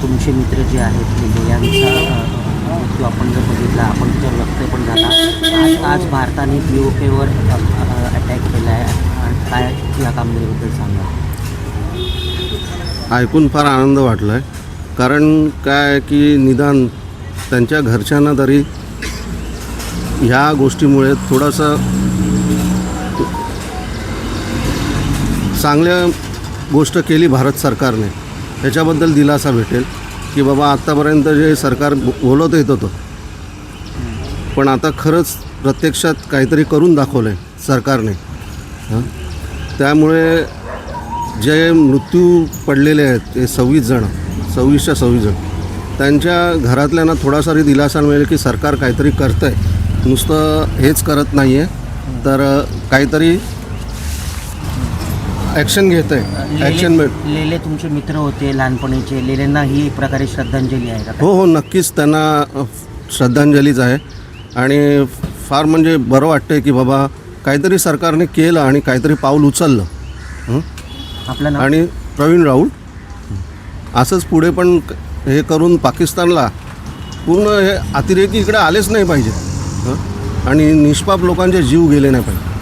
तुमचे मित्र जे आहेत लिले यांचा मृत्यू आपण जर बघितला आपण त्याच्यावर व्यक्त पण झाला आज आज भारताने पी ओ केवर अटॅक केला आहे आणि काय या कामगिरीबद्दल सांगा ऐकून फार आनंद वाटला आहे कारण काय की निदान त्यांच्या घरच्यांना तरी ह्या गोष्टीमुळे थोडंसं चांगल्या गोष्ट केली भारत सरकारने. त्याच्याबद्दल दिलासा भेटेल की बाबा आत्तापर्यंत जे सरकार बोलत येत होतं पण आता खरंच प्रत्यक्षात काहीतरी करून दाखवलं आहे सरकारने. हं? त्यामुळे जे मृत्यू पडलेले आहेत ते सव्वीस जण सव्वीसच्या सव्वीस जण त्यांच्या घरातल्यांना थोडासा तरी दिलासा मिळेल की सरकार काहीतरी करतं आहे नुसतं हेच करत नाही आहे तर काहीतरी ॲक्शन घेत आहे ॲक्शन लेले लेले तुमचे मित्र होते लहानपणीचे. लेलेंना ही एक प्रकारे श्रद्धांजली आहे का? हो हो नक्कीच त्यांना श्रद्धांजलीच आहे. आणि फार म्हणजे बरं वाटतं की बाबा काहीतरी सरकारने केलं आणि काहीतरी पाऊल उचललं. हं? आपलं नाव? आणि प्रवीण राऊळ असंच पुढे पण हे करून पाकिस्तानला पूर्ण हे अतिरेकी इकडे आलेच नाही पाहिजे. हं? आणि निष्पाप लोकांचे जीव गेले नाही पाहिजे.